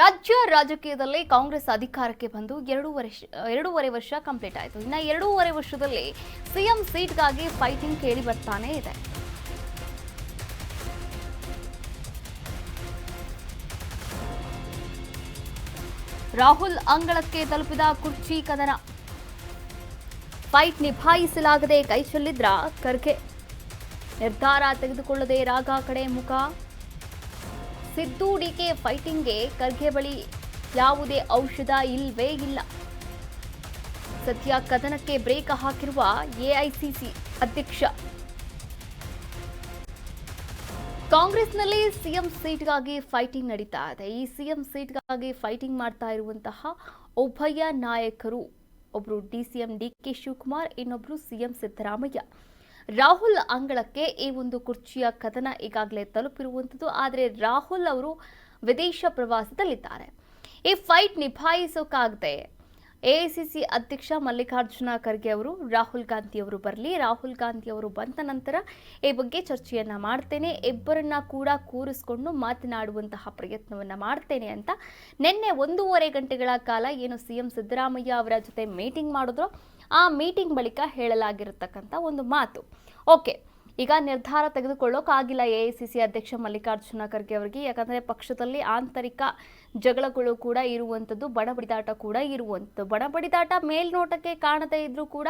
ರಾಜ್ಯ ರಾಜಕೀಯದಲ್ಲಿ ಕಾಂಗ್ರೆಸ್ ಅಧಿಕಾರಕ್ಕೆ ಬಂದು ಎರಡೂವರೆ ಎರಡೂವರೆ ವರ್ಷ ಕಂಪ್ಲೀಟ್ ಆಯಿತು. ಇನ್ನು ಎರಡೂವರೆ ವರ್ಷದಲ್ಲಿ ಸಿಎಂ ಸೀಟ್ಗಾಗಿ ಫೈಟಿಂಗ್ ಕೇಳಿ ಬರ್ತಾನೆ ಇದೆ. ರಾಹುಲ್ ಅಂಗಳಕ್ಕೆ ತಲುಪಿದ ಕುರ್ಚಿ ಕದನ. ಫೈಟ್ ನಿಭಾಯಿಸಲಾಗದೆ ಕೈ ಚೆಲ್ಲಿದ್ರ ಖರ್ಗೆ. ನಿರ್ಧಾರ ತೆಗೆದುಕೊಳ್ಳದೆ ರಾಗ ಕಡೆ ಮುಖ. ಸಿದ್ದು ಡಿಕೆ ಫೈಟಿಂಗ್ಗೆ ಖರ್ಗೆ ಬಳಿ ಯಾವುದೇ ಔಷಧ ಇಲ್ವೇ ಇಲ್ಲ. ಸದ್ಯ ಕದನಕ್ಕೆ ಬ್ರೇಕ್ ಹಾಕಿರುವ ಎಐಸಿಸಿ ಅಧ್ಯಕ್ಷ. ಕಾಂಗ್ರೆಸ್ನಲ್ಲಿ ಸಿಎಂ ಸೀಟ್ಗಾಗಿ ಫೈಟಿಂಗ್ ನಡೀತಾ ಇದೆ ಈ ಸಿಎಂ ಸೀಟ್ಗಾಗಿ ಫೈಟಿಂಗ್ ಮಾಡ್ತಾ ಇರುವಂತಹ ಉಭಯ ನಾಯಕರು, ಒಬ್ರು ಡಿಸಿಎಂ ಡಿ ಶಿವಕುಮಾರ್, ಇನ್ನೊಬ್ರು ಸಿಎಂ ಸಿದ್ದರಾಮಯ್ಯ. ರಾಹುಲ್ ಅಂಗಳಕ್ಕೆ ಈ ಒಂದು ಕುರ್ಚಿಯ ಕದನ ಈಗಾಗಲೇ ತಲುಪಿರುವಂಥದ್ದು. ಆದರೆ ರಾಹುಲ್ ಅವರು ವಿದೇಶ ಪ್ರವಾಸದಲ್ಲಿದ್ದಾರೆ. ಈ ಫೈಟ್ ನಿಭಾಯಿಸೋಕ್ಕಾಗದೆ ಎಐಸಿಸಿ ಅಧ್ಯಕ್ಷ ಮಲ್ಲಿಕಾರ್ಜುನ ಖರ್ಗೆ ಅವರು, ರಾಹುಲ್ ಗಾಂಧಿ ಅವರು ಬರಲಿ. ರಾಹುಲ್ ಗಾಂಧಿ ಅವರು ಬಂದ ನಂತರ ಈ ಬಗ್ಗೆ ಚರ್ಚೆಯನ್ನ ಮಾಡ್ತೇನೆ. ಇಬ್ಬರನ್ನ ಕೂಡ ಕೂರಿಸಿಕೊಂಡು ಮಾತನಾಡುವಂತಹ ಪ್ರಯತ್ನವನ್ನ ಮಾಡ್ತೇನೆ ಅಂತ. ನಿನ್ನೆ ಒಂದೂವರೆ ಗಂಟೆಗಳ ಕಾಲ ಏನು ಸಿಎಂ ಸಿದ್ದರಾಮಯ್ಯ ಅವರ ಜೊತೆ ಮೀಟಿಂಗ್ ಮಾಡಿದ್ರು. ಆ ಮೀಟಿಂಗ್ ಬಳಿಕ ಹೇಳಲಾಗಿರತಕ್ಕಂಥ ಒಂದು ಮಾತು. ಓಕೆ. ಈಗ ನಿರ್ಧಾರ ತೆಗೆದುಕೊಳ್ಳೋಕ್ಕಾಗಿಲ್ಲ ಎ ಐ ಸಿ ಸಿ ಅಧ್ಯಕ್ಷ ಮಲ್ಲಿಕಾರ್ಜುನ ಖರ್ಗೆ ಅವರಿಗೆ. ಯಾಕಂದರೆ ಪಕ್ಷದಲ್ಲಿ ಆಂತರಿಕ ಜಗಳಗಳು ಕೂಡ ಇರುವಂಥದ್ದು ಬಡಬಡಿದಾಟ ಕೂಡ ಇರುವಂಥದ್ದು ಬಡಬಡಿದಾಟ ಮೇಲ್ನೋಟಕ್ಕೆ ಕಾಣದೇ ಇದ್ರೂ ಕೂಡ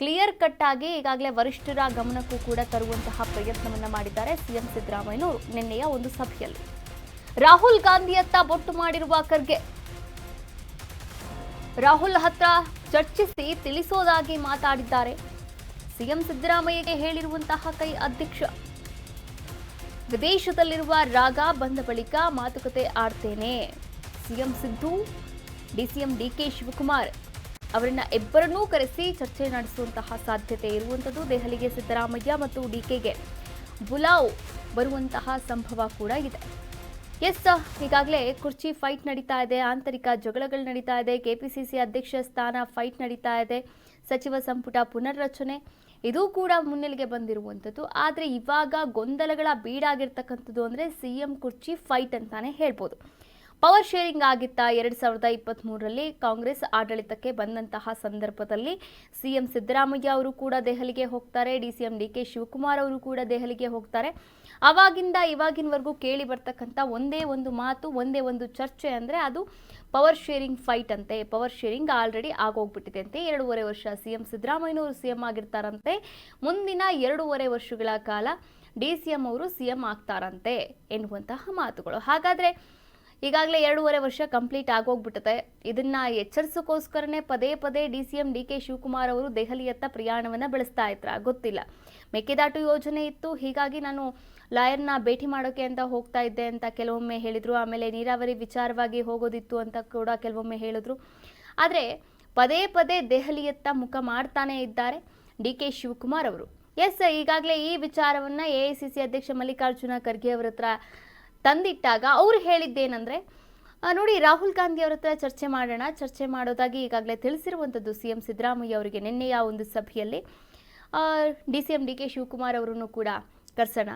ಕ್ಲಿಯರ್ ಕಟ್ ಆಗಿ ಈಗಾಗಲೇ ವರಿಷ್ಠರ ಗಮನಕ್ಕೂ ಕೂಡ ತರುವಂತಹ ಪ್ರಯತ್ನವನ್ನು ಮಾಡಿದ್ದಾರೆ ಸಿಎಂ ಸಿದ್ದರಾಮಯ್ಯನವರು ನಿನ್ನೆಯ ಒಂದು ಸಭೆಯಲ್ಲಿ. ರಾಹುಲ್ ಗಾಂಧಿಯತ್ತ ಬೊಟ್ಟು ಮಾಡಿರುವ ಖರ್ಗೆ. ರಾಹುಲ್ ಹತ್ರ ಚರ್ಚಿಸಿ ತಿಳಿಸೋದಾಗಿ ಮಾತಾಡಿದ್ದಾರೆ. ಸಿಎಂ ಸಿದ್ದರಾಮಯ್ಯಗೆ ಹೇಳಿರುವಂತಹ ಕೈ ಅಧ್ಯಕ್ಷ. ವಿದೇಶದಲ್ಲಿರುವ ರಾಗ ಬಂದ ಬಳಿಕ ಮಾತುಕತೆ ಆಡ್ತೇನೆ. CM Siddu, DCM DK Shivakumar ಅವರನ್ನ ಇಬ್ಬರನ್ನೂ ಕರೆಸಿ ಚರ್ಚೆ ನಡೆಸುವಂತಹ ಸಾಧ್ಯತೆ ಇರುವಂಥದ್ದು ದೆಹಲಿಗೆ ಸಿದ್ದರಾಮಯ್ಯ ಮತ್ತು ಡಿಕೆಗೆ. ಬುಲಾವ್ ಬರುವಂತಹ ಸಂಭವ ಕೂಡ ಇದೆ. ಎಸ್, ಈಗಾಗಲೇ ಕುರ್ಚಿ ಫೈಟ್ ನಡೀತಾ ಇದೆ, ಆಂತರಿಕ ಜಗಳಗಳು ನಡೀತಾ ಇದೆ, ಕೆಪಿಸಿಸಿ ಅಧ್ಯಕ್ಷ ಸ್ಥಾನ ಫೈಟ್ ನಡೀತಾ ಇದೆ. ಸಚಿವ ಸಂಪುಟ ಪುನರ್ರಚನೆ. ಇದು ಕೂಡ ಮುನ್ನೆಲೆಗೆ ಬಂದಿರುವಂಥದ್ದು. ಆದರೆ ಇವಾಗ ಗೊಂದಲಗಳ ಬೀಡಾಗಿರ್ತಕ್ಕಂಥದ್ದು ಅಂದರೆ ಸಿ ಎಂ ಕುರ್ಚಿ ಫೈಟ್ ಅಂತಾನೆ ಹೇಳ್ಬೋದು. ಪವರ್ ಶೇರಿಂಗ್ ಆಗಿತ್ತ ಎರಡು ಸಾವಿರದ ಇಪ್ಪತ್ತ್ಮೂರರಲ್ಲಿ ಕಾಂಗ್ರೆಸ್ ಆಡಳಿತಕ್ಕೆ ಬಂದಂತಹ ಸಂದರ್ಭದಲ್ಲಿ ಸಿಎಂ ಸಿದ್ದರಾಮಯ್ಯ ಅವರು ಕೂಡ ದೆಹಲಿಗೆ ಹೋಗ್ತಾರೆ, D C M D K Shivakumar ಅವರು ಕೂಡ ದೆಹಲಿಗೆ ಹೋಗ್ತಾರೆ. ಅವಾಗಿಂದ ಇವಾಗಿನವರೆಗೂ ಕೇಳಿ ಬರ್ತಕ್ಕಂಥ ಒಂದೇ ಒಂದು ಮಾತು, ಒಂದೇ ಒಂದು ಚರ್ಚೆ ಅಂದರೆ ಅದು ಪವರ್ ಶೇರಿಂಗ್ ಫೈಟ್ ಅಂತೆ. ಪವರ್ ಶೇರಿಂಗ್ ಆಲ್ರೆಡಿ ಆಗೋಗ್ಬಿಟ್ಟಿದೆ ಅಂತೆ. ಎರಡೂವರೆ ವರ್ಷ ಸಿಎಂ ಸಿದ್ದರಾಮಯ್ಯನವರು ಸಿಎಂ ಆಗಿರ್ತಾರಂತೆ. ಮುಂದಿನ ಎರಡೂವರೆ ವರ್ಷಗಳ ಕಾಲ ಡಿ ಸಿ ಎಂ ಅವರು ಸಿ ಎಂ ಆಗ್ತಾರಂತೆ ಎನ್ನುವಂತಹ ಮಾತುಗಳು. ಹಾಗಾದರೆ ಈಗಾಗಲೇ ಎರಡೂವರೆ ವರ್ಷ ಕಂಪ್ಲೀಟ್ ಆಗೋಗ್ಬಿಟ್ಟಿದೆ ಇದನ್ನ ಎಚ್ಚರಿಸೋಕ್ಕೋಸ್ಕರನೇ ಪದೇ ಪದೇ D C M D K Shivakumar ಅವರು ದೆಹಲಿಯತ್ತ ಪ್ರಯಾಣವನ್ನು ಬೆಳೆಸ್ತಾ ಇದ್ರ. ಗೊತ್ತಿಲ್ಲ. ಮೇಕೆದಾಟು ಯೋಜನೆ ಇತ್ತು. ಹೀಗಾಗಿ ನಾನು ಲಾಯರ್ನ ಭೇಟಿ ಮಾಡೋಕೆ ಅಂತ ಹೋಗ್ತಾ ಇದ್ದೆ ಅಂತ ಕೆಲವೊಮ್ಮೆ ಹೇಳಿದರು. ಆಮೇಲೆ ನೀರಾವರಿ ವಿಚಾರವಾಗಿ ಹೋಗೋದಿತ್ತು ಅಂತ ಕೂಡ ಕೆಲವೊಮ್ಮೆ ಹೇಳಿದ್ರು. ಆದರೆ ಪದೇ ಪದೇ ದೆಹಲಿಯತ್ತ ಮುಖ ಮಾಡ್ತಾನೆ ಇದ್ದಾರೆ ಡಿ ಕೆ ಶಿವಕುಮಾರ್ ಅವರು. ಎಸ್, ಈಗಾಗಲೇ ಈ ವಿಚಾರವನ್ನು ಎ ಐ ಸಿ ಸಿ ಅಧ್ಯಕ್ಷ ಮಲ್ಲಿಕಾರ್ಜುನ ಖರ್ಗೆ ಅವರ ಹತ್ರ ತಂದಿಟ್ಟಾಗ ಅವರು ಹೇಳಿದ್ದೇನೆಂದರೆ ನೋಡಿ ರಾಹುಲ್ ಗಾಂಧಿ ಅವರ ಹತ್ರ ಚರ್ಚೆ ಮಾಡೋಣ, ಚರ್ಚೆ ಮಾಡೋದಾಗಿ ಈಗಾಗಲೇ ತಿಳಿಸಿರುವಂಥದ್ದು ಸಿ ಎಂ ಸಿದ್ದರಾಮಯ್ಯ ಅವರಿಗೆ ನಿನ್ನೆಯ ಒಂದು ಸಭೆಯಲ್ಲಿ. D C M D K Shivakumar ಅವರನ್ನು ಕೂಡ ಕರ್ಸೋಣ,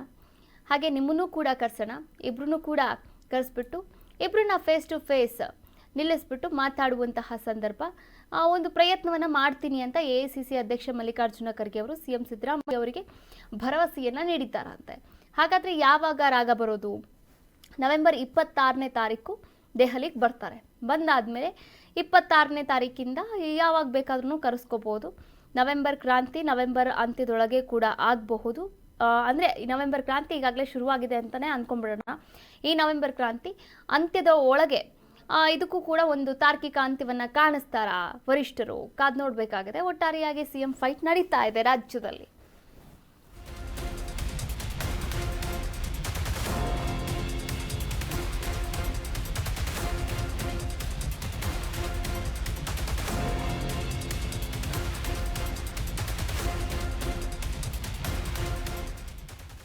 ಹಾಗೆ ನಿಮ್ಮನ್ನೂ ಕೂಡ ಕರ್ಸೋಣ ಇಬ್ಬರೂ ಕೂಡ ಕರೆಸ್ಬಿಟ್ಟು ಇಬ್ಬರನ್ನ ಫೇಸ್ ಟು ಫೇಸ್ ನಿಲ್ಲಿಸ್ಬಿಟ್ಟು ಮಾತಾಡುವಂತಹ ಸಂದರ್ಭ ಒಂದು ಪ್ರಯತ್ನವನ್ನು ಮಾಡ್ತೀನಿ ಅಂತ ಎ ಸಿ ಸಿ ಅಧ್ಯಕ್ಷ ಮಲ್ಲಿಕಾರ್ಜುನ ಖರ್ಗೆ ಅವರು ಸಿ ಎಂ ಸಿದ್ದರಾಮಯ್ಯ ಅವರಿಗೆ ಭರವಸೆಯನ್ನು ನೀಡಿದ್ದಾರಂತೆ. ಹಾಗಾದರೆ ಯಾವಾಗ ರಾಗ ಬರೋದು? ನವೆಂಬರ್ ಇಪ್ಪತ್ತಾರನೇ ತಾರೀಕು ದೆಹಲಿಗೆ ಬರ್ತಾರೆ. ಬಂದಾದಮೇಲೆ ಇಪ್ಪತ್ತಾರನೇ ತಾರೀಕಿಂದ ಯಾವಾಗ ಬೇಕಾದ್ರೂ ಕರೆಸ್ಕೋಬೋದು. ನವೆಂಬರ್ ಕ್ರಾಂತಿ, ನವೆಂಬರ್ ಅಂತ್ಯದೊಳಗೆ ಕೂಡ ಆಗಬಹುದು. ಅಂದರೆ ನವೆಂಬರ್ ಕ್ರಾಂತಿ ಈಗಾಗಲೇ ಶುರುವಾಗಿದೆ ಅಂತಲೇ ಅಂದ್ಕೊಂಡ್ಬಿಡೋಣ ಈ ನವೆಂಬರ್ ಕ್ರಾಂತಿ ಅಂತ್ಯದ ಒಳಗೆ ಇದಕ್ಕೂ ಕೂಡ ಒಂದು ತಾರ್ಕಿಕ ಅಂತ್ಯವನ್ನು ಕಾಣಿಸ್ತಾರಾ ವರಿಷ್ಠರು? ಕಾದ್ ನೋಡಬೇಕಾಗಿದೆ. ಒಟ್ಟಾರೆಯಾಗಿ ಸಿ ಎಂ ಫೈಟ್ ನಡೀತಾ ಇದೆ ರಾಜ್ಯದಲ್ಲಿ.